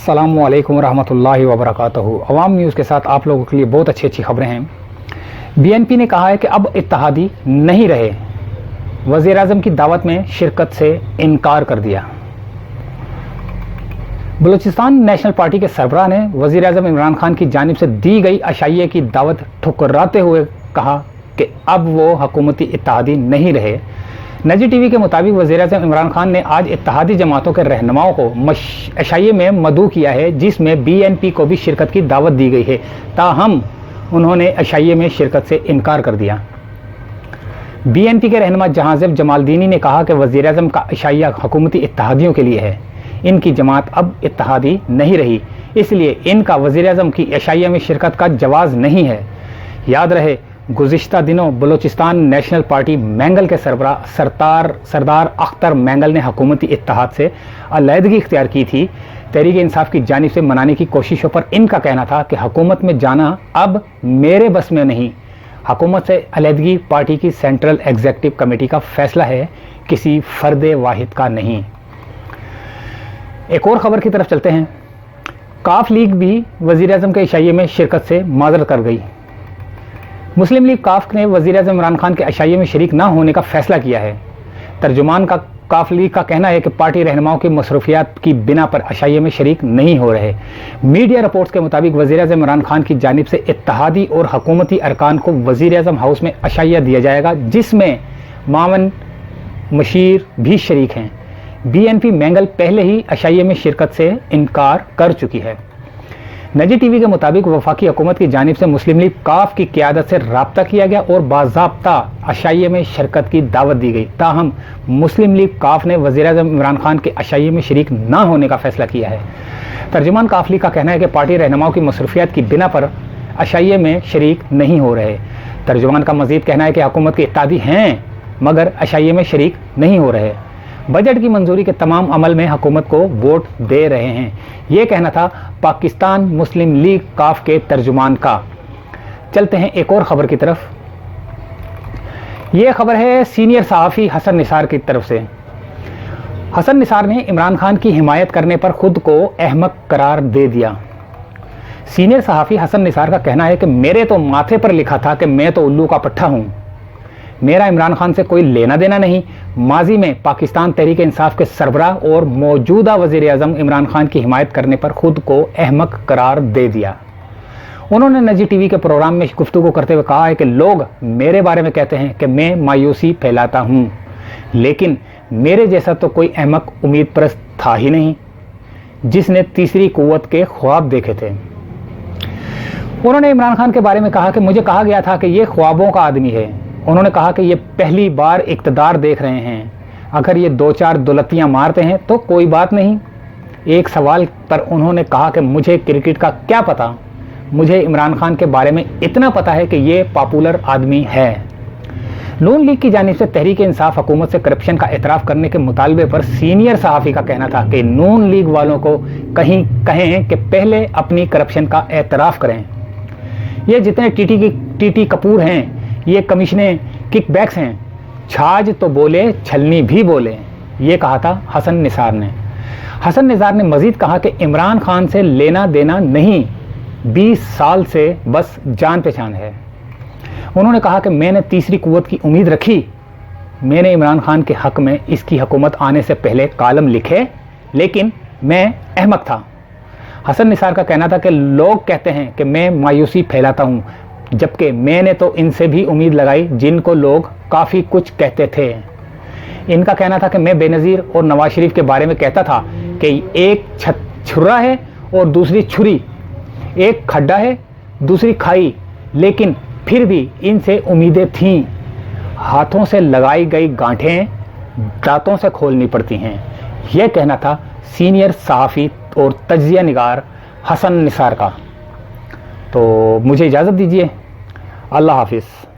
अस्सलाम वालेकुम रहमतुल्लाहि व बरकातहू अवाम न्यूज़ के साथ आप लोगों के लिए बहुत अच्छी अच्छी खबरें हैं। बीएनपी ने कहा है कि अब इत्तहादी नहीं रहे। वज़ी अजम की दावत में शिरकत से इनकार कर दिया। बलूचिस्तान नेशनल पार्टी के सरबराह ने वज़ी अजम इमरान खान की जानब से दी गई अशाइये की दावत ठुकराते हुए कहा कि अब वो हकूमती इत्तहादी नहीं रहे। नजी टीवी के मुताबिक वजी अजम इमरान खान ने आज इत्तहादी जमातों के रहनुमाओं को अशाइये में मदू किया है, जिसमें बी एन पी को भी शिरकत की दावत दी गई है। ताहम उन्होंने अशाइये में शिरकत से इनकार कर दिया। बी एन पी के रहनमा जहाजेब जमालदीनी ने कहा कि वजी अजम का अशाइया हुकूमती इतिहादियों के लिए है। इनकी जमात अब इतिहादी नहीं रही। इसलिए इनका वजी अजम की अशाइया में शिरकत का जवाज़ नहीं है। याद रहे गुज्त दिनों बलूचिस्तान नेशनल पार्टी मैंगल के सरबरा सरदार सरदार अख्तर मैंगल ने हकूमती इतिहाद से अलीहदगी इख्तियार की थी। तहरीक इंसाफ की जानब से मनाने की कोशिशों पर इनका कहना था कि हुकूमत में जाना अब मेरे बस में नहीं। हुकूमत से अलीहदगी पार्टी की सेंट्रल एग्जेक्टिव कमेटी का फैसला है, किसी फ़र्द वाहिद का नहीं। एक और ख़बर की तरफ़ चलते हैं। काफ लीग भी वज़ी अजम के इशाइये में शिरकत से माजर कर गई। मुस्लिम लीग काफ ने वजी अजम इमरान खान के अशाइये में शरीक न होने का फैसला किया है। तर्जुमान का काफ लीग का कहना है कि पार्टी रहनुमाओं की मसरूफियात की बिना पर अशाइये में शरीक नहीं हो रहे। मीडिया रिपोर्ट्स के मुताबिक वजी अजम इमरान खान की जानब से इतिहादी और हकूमती अरकान को वजी अजम हाउस में अशाइया दिया जाएगा, जिसमें मावन मशीर भी शरीक हैं। बी एन पी मैंगल पहले ही अशाइये में शिरकत से इनकार कर चुकी है। नजी टीवी के मुताबिक वफाकी हुकूमत की जानब से मुस्लिम लीग काफ की क्यादत से रबता किया गया और बाबा अशाइये में शिरकत की दावत दी गई। ताहम, मुस्लिम लीग काफ ने वजी अजम इमरान खान के अशाइये में शरीक न होने का फैसला किया है। तर्जुमान काफ लीग का कहना है कि पार्टी रहनुमाओं की मसरूफियात की बिना पर अशाइये में शरीक नहीं हो रहे। तर्जुमान का मजीद कहना है कि हुकूमत के इत्यादि हैं, मगर अशाइये में शरीक नहीं हो रहे। बजट की मंजूरी के तमाम अमल में हुकूमत को वोट दे रहे हैं। ये कहना था पाकिस्तान मुस्लिम लीग काफ के तर्जुमान का। चलते हैं एक और ख़बर की तरफ़। ये खबर है सीनियर सहाफ़ी हसन निसार की तरफ़ से। हसन निसार ने इमरान खान की हिमायत करने पर खुद को अहमक करार दे दिया। सीनियर सहाफ़ी हसन निसार का कहना है कि मेरे तो माथे पर लिखा था कि मैं तो उल्लू का पट्टा हूँ। मेरा इमरान खान से कोई लेना देना नहीं। माजी में पाकिस्तान तहरीक इंसाफ के सरबरा और मौजूदा वज़ीर अजम इमरान खान की हिमायत करने पर खुद को अहमक करार दे दिया। उन्होंने नजी टीवी के प्रोग्राम में गुफ्तु करते हुए कहा है कि लोग मेरे बारे में कहते हैं कि मैं मायूसी फैलाता हूँ। लेकिन मेरे जैसा तो कोई अहमक उम्मीद परस्त था ही नहीं, जिसने तीसरी कुत के ख्वाब देखे थे। उन्होंने इमरान खान के बारे में कहा कि मुझे कहा गया था कि यह ख्वाबों का आदमी है। उन्होंने कहा कि ये पहली बार इकतदार देख रहे हैं। अगर ये दो चार दुलतियाँ मारते हैं तो कोई बात नहीं। एक सवाल पर उन्होंने कहा कि मुझे क्रिकेट का क्या पता? मुझे इमरान खान के बारे में इतना पता है कि ये पॉपुलर आदमी है। नून लीग की जानब से तहरीक इंसाफ हुकूमत से करप्शन का एतराफ़ करने के मुतालबे पर सीनियर सहाफ़ी का कहना था कि नून लीग वालों को कहीं कहें कि पहले अपनी करप्शन का एतराफ़ करें। ये जितने टीटी की, टीटी कपूर हैं ये कमीशने किकबैक्स हैं। छाज तो बोले, छलनी भी बोले। ये कहा था हसन निसार ने। हसन निसार ने मजीद कहा कि इमरान खान से लेना देना नहीं 20 साल से बस जान पहचान है। उन्होंने कहा कि मैंने तीसरी कुत की उम्मीद रखी। मैंने इमरान खान के हक में इसकी हुकूमत आने से पहले कालम लिखे, लेकिन मैं अहमक था। हसन निसार का कहना था कि लोग कहते हैं कि मैं मायूसी फैलाता हूँ जबकि मैंने तो इनसे भी उम्मीद लगाई जिनको लोग काफ़ी कुछ कहते थे। इनका कहना था कि मैं बेनज़ीर और नवाज़ शरीफ के बारे में कहता था कि एक छुरा है और दूसरी छुरी। एक खड्डा है, दूसरी खाई, लेकिन फिर भी इनसे उम्मीदें थीं। हाथों से लगाई गई गांठें दांतों से खोलनी पड़ती हैं। यह कहना था सीनियर सहाफ़ी और तजिया निगार हसन निसार का। तो मुझे इजाज़त दीजिए। আল্লাহ হাফিজ।